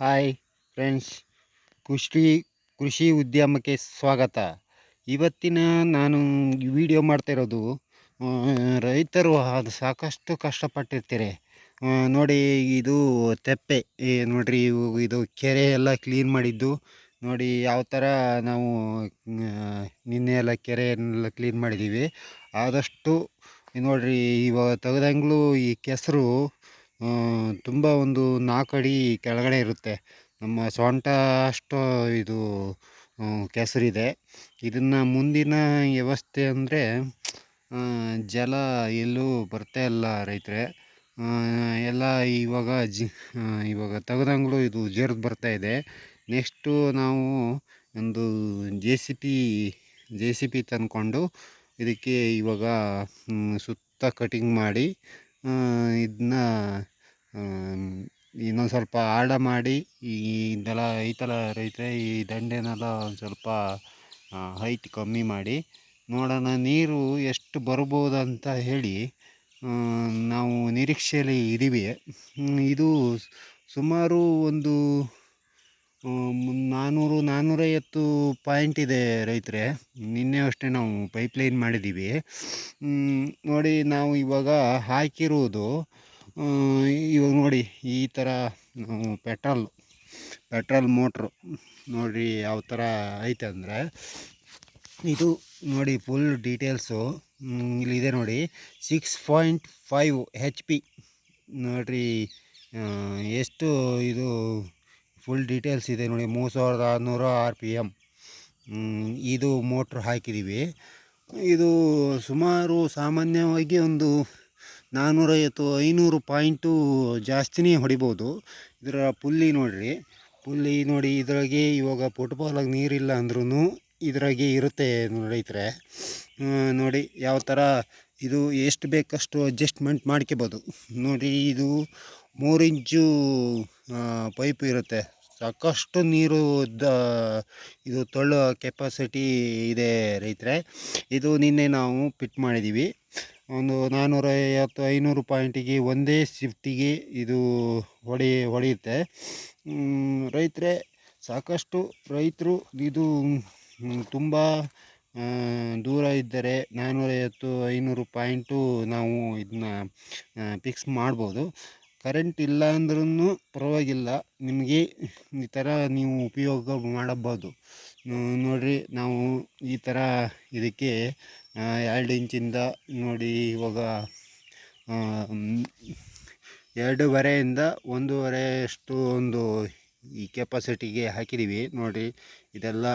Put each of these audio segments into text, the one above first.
Hi friends. ಕೃಷಿ ಕೃಷಿ ಉದ್ಯಮಕ್ಕೆ ಸ್ವಾಗತ. ಇವತ್ತಿನ ನಾನು ವಿಡಿಯೋ ಮಾಡ್ತಾ ಇರೋದು ಆ, ರೈತರು ಅದು ಸಾಕಷ್ಟು ಕಷ್ಟಪಟ್ಟಿರ್ತಾರೆ. ನೋಡಿ ಇದು ತೆಪ್ಪೆ. ನೋಡಿರಿ ಇದು ಕೆರೆ ಎಲ್ಲ ಕ್ಲೀನ್ ಮಾಡಿದ್ದು. ನೋಡಿ ಯಾವ ಥರ ನಾವು ನಿನ್ನೆ ಎಲ್ಲ ಕೆರೆಯನ್ನೆಲ್ಲ ಕ್ಲೀನ್ ಮಾಡಿದ್ದೀವಿ. ಆದಷ್ಟು ನೋಡ್ರಿ ಇವಾಗ ತೆಗೆದಂಗ್ಲೂ ಈ ಕೆಸರು ತುಂಬ ಒಂದು ನಾಲ್ಕು ಅಡಿ ಕೆಳಗಡೆ ಇರುತ್ತೆ. ನಮ್ಮ ಸೊಂಟ ಅಷ್ಟು ಇದು ಕೆಸರಿದೆ. ಇದನ್ನು ಮುಂದಿನ ವ್ಯವಸ್ಥೆ ಅಂದರೆ ಜಲ ಎಲ್ಲೂ ಬರ್ತಾ ಇಲ್ಲ ರೈತರೆ. ಎಲ್ಲ ಇವಾಗ ಜಿ ಇವಾಗ ತೆಗ್ದಂಗ್ಲೂ ಇದು ಜೇರ್ದು ಬರ್ತಾ ಇದೆ. ನೆಕ್ಸ್ಟು ನಾವು ಒಂದು J C P, J C P ತಂದ್ಕೊಂಡು ಇದಕ್ಕೆ ಇವಾಗ ಸುತ್ತ ಕಟಿಂಗ್ ಮಾಡಿ ಇದನ್ನ ಇನ್ನೊಂದು ಸ್ವಲ್ಪ ಆಳ ಮಾಡಿ, ಈ ಇದೆಲ್ಲ ಐತಲ್ಲ ರೈತರೆ, ಈ ದಂಡೆನೆಲ್ಲ ಒಂದು ಸ್ವಲ್ಪ ಹೈಟ್ ಕಮ್ಮಿ ಮಾಡಿ, ನೋಡೋಣ ನೀರು ಎಷ್ಟು ಬರ್ಬೋದು ಅಂತ ಹೇಳಿ ನಾವು ನಿರೀಕ್ಷೆಯಲ್ಲಿ ಇದ್ದೀವಿ ಇದು ಸುಮಾರು ಒಂದು ನಾನ್ನೂರು ನಾನ್ನೂರೈವತ್ತು ಪಾಯಿಂಟ್ ಇದೆ ರೈತರೆ. ನಿನ್ನೆ ಅಷ್ಟೇ ನಾವು ಪೈಪ್ಲೈನ್ ಮಾಡಿದ್ದೀವಿ ನೋಡಿ ನಾವು ಇವಾಗ ಹಾಕಿರುವುದು ಇವಾಗ ನೋಡಿ, ಈ ಥರ ಪೆಟ್ರೋಲ್ ಪೆಟ್ರೋಲ್ ಮೋಟ್ರು ನೋಡಿರಿ ಯಾವ ಥರ ಐತೆ ಅಂದರೆ, ಇದು ನೋಡಿ ಫುಲ್ ಡೀಟೇಲ್ಸು ಇಲ್ಲಿದೆ ನೋಡಿ six point five H P ನೋಡಿರಿ ಎಷ್ಟು ಇದು ಫುಲ್ ಡೀಟೇಲ್ಸ್ ಇದೆ ನೋಡಿ ಮೂರು ಸಾವಿರದ ಆರುನೂರು ಆರ್ ಪಿ ಎಂ ಇದು ಮೋಟ್ರ್ ಹಾಕಿದ್ದೀವಿ ಇದು ಸುಮಾರು ಸಾಮಾನ್ಯವಾಗಿ ಒಂದು ನಾನ್ನೂರೈವತ್ತು ಐನೂರು ಪಾಯಿಂಟು ಜಾಸ್ತಿನೇ ಹೊಡಿಬೋದು. ಇದರ ಪುಲ್ಲಿ ನೋಡಿರಿ. ಪುಲ್ಲಿ ನೋಡಿ ಇದ್ರಾಗೆ ಇವಾಗ ಫುಟ್ಬಾಲಾಗಿ ನೀರಿಲ್ಲ ಅಂದ್ರೂ ಇದ್ರಾಗೆ ಇರುತ್ತೆ ಆ, ನೋಡಿ ಯಾವ ಥರ ಇದು ಎಷ್ಟು ಬೇಕಷ್ಟು ಅಡ್ಜಸ್ಟ್ಮೆಂಟ್ ಮಾಡ್ಕೋಬೋದು. ನೋಡಿ ಇದು ಮೂರು ಇಂಚು ಪೈಪ್ ಇರುತ್ತೆ. ಸಾಕಷ್ಟು ನೀರು ದ ಇದು ತೊಳ್ಳೋ ಕೆಪಾಸಿಟಿ ಇದೆ ರೈತರೆ. ಇದು ನಿನ್ನೆ ನಾವು ಫಿಟ್ ಮಾಡಿದ್ದೀವಿ ಒಂದು ನಾನ್ನೂರ ಐವತ್ತು ಐನೂರು ಪಾಯಿಂಟಿಗೆ ಒಂದೇ ಶಿಫ್ಟಿಗೆ ಇದು ಹೊಡಿ, ಹೊಡೆಯುತ್ತೆ. ರೈತರೇ, ಸಾಕಷ್ಟು ರೈತರು ಇದು ತುಂಬ ದೂರ ಇದ್ದರೆ ನಾನ್ನೂರೈವತ್ತು ಐನೂರು ಪಾಯಿಂಟು ನಾವು ಇದನ್ನ ಫಿಕ್ಸ್ ಮಾಡ್ಬೋದು. ಕರೆಂಟ್ ಇಲ್ಲ ಅಂದ್ರೂ ಪರವಾಗಿಲ್ಲ. ನಿಮಗೆ ಈ ಥರ ನೀವು ಉಪಯೋಗ ಮಾಡಬಹುದು. ನೋಡಿರಿ, ನಾವು ಈ ಥರ ಇದಕ್ಕೆ ಎರಡು ಇಂಚಿಂದ ನೋಡಿ ಇವಾಗ ಎರಡೂವರೆಯಿಂದ ಒಂದೂವರೆ ಅಷ್ಟು ಒಂದು ಈ ಕೆಪಾಸಿಟಿಗೆ ಹಾಕಿದ್ದೀವಿ ನೋಡಿ, ಇದೆಲ್ಲ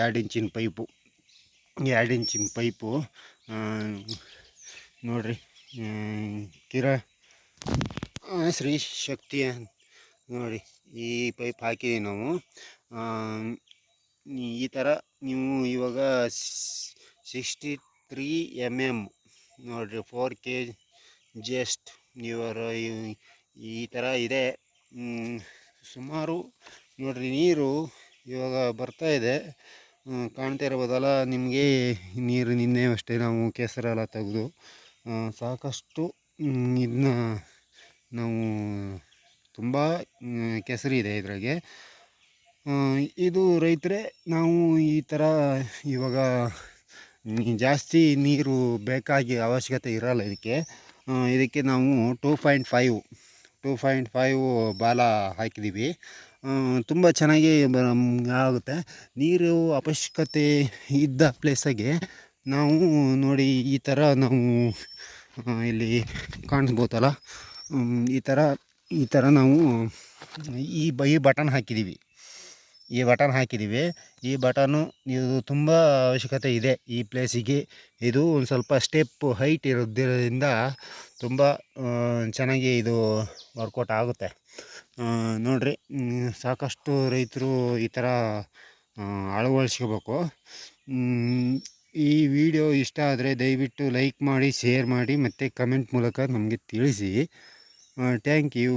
ಎರಡು ಇಂಚಿನ ಪೈಪು ಎರಡು ಇಂಚಿನ ಪೈಪು ನೋಡಿರಿ ಕಿರ ಶ್ರೀ ಶಕ್ತಿ ನೋಡಿ, ಈ ಪೈಪ್ ಹಾಕಿದ್ದೀವಿ ನಾವು. ಈ ಥರ ನೀವು ಇವಾಗ ಸಿಕ್ಸ್ಟಿ ತ್ರೀ ಎಂ ಎಂ ನೋಡಿರಿ ಫೋರ್ ಕೆ ಜಸ್ಟ್ ಇವರ ಈ- ಥರ ಇದೆ. ಸುಮಾರು ನೋಡಿರಿ ನೀರು ಇವಾಗ ಬರ್ತಾ ಇದೆ. ಕಾಣ್ತಾ ಇರ್ಬೋದಲ್ಲ, ನಿಮಗೆ ನೀರು ನಿನ್ನೆ ಅಷ್ಟೇ ನಾವು ಕೆಸರೆಲ್ಲ ತೆಗೆದು ಸಾಕಷ್ಟು ಇದನ್ನ ನಾವು ತುಂಬ ಕೆಸರಿದೆ ಇದ್ರಾಗೆ. ಇದು ರೈತರೆ, ನಾವು ಈ ಥರ ಇವಾಗ ಜಾಸ್ತಿ ನೀರು ಬೇಕಾಗಿ ಅವಶ್ಯಕತೆ ಇರಲ್ಲ ಇದಕ್ಕೆ. ಇದಕ್ಕೆ ನಾವು two point five, two point five ಬಾಲ ಹಾಕಿದ್ದೀವಿ ತುಂಬ ಚೆನ್ನಾಗಿ ಆಗುತ್ತೆ. ನೀರು ಅವಶ್ಯಕತೆ ಇದ್ದ ಪ್ಲೇಸಾಗೆ ನಾವು ನೋಡಿ ಈ ಥರ ನಾವು ಇಲ್ಲಿ ಕಾಣಿಸ್ಬೋದಲ್ಲ ಈ ಥರ ಈ ಥರ ನಾವು ಈ ಬೈ ಬಟನ್ ಹಾಕಿದ್ದೀವಿ ಈ ಬಟನ್ ಹಾಕಿದ್ದೀವಿ. ಈ ಬಟನು ಇದು ತುಂಬ ಅವಶ್ಯಕತೆ ಇದೆ ಈ ಪ್ಲೇಸಿಗೆ. ಇದು ಒಂದು ಸ್ವಲ್ಪ ಸ್ಟೆಪ್ ಹೈಟ್ ಇರೋದ್ರಿಂದ ತುಂಬ ಚೆನ್ನಾಗಿ ಇದು ವರ್ಕೌಟ್ ಆಗುತ್ತೆ. ನೋಡಿರಿ ಸಾಕಷ್ಟು ರೈತರು ಈ ಥರ ಅಳವಡಿಸ್ಕೋಬೇಕು ಈ ವಿಡಿಯೋ ಇಷ್ಟ ಆದರೆ ದಯವಿಟ್ಟು ಲೈಕ್ ಮಾಡಿ, ಶೇರ್ ಮಾಡಿ ಮತ್ತು ಕಮೆಂಟ್ ಮೂಲಕ ನಮಗೆ ತಿಳಿಸಿ. Thank you.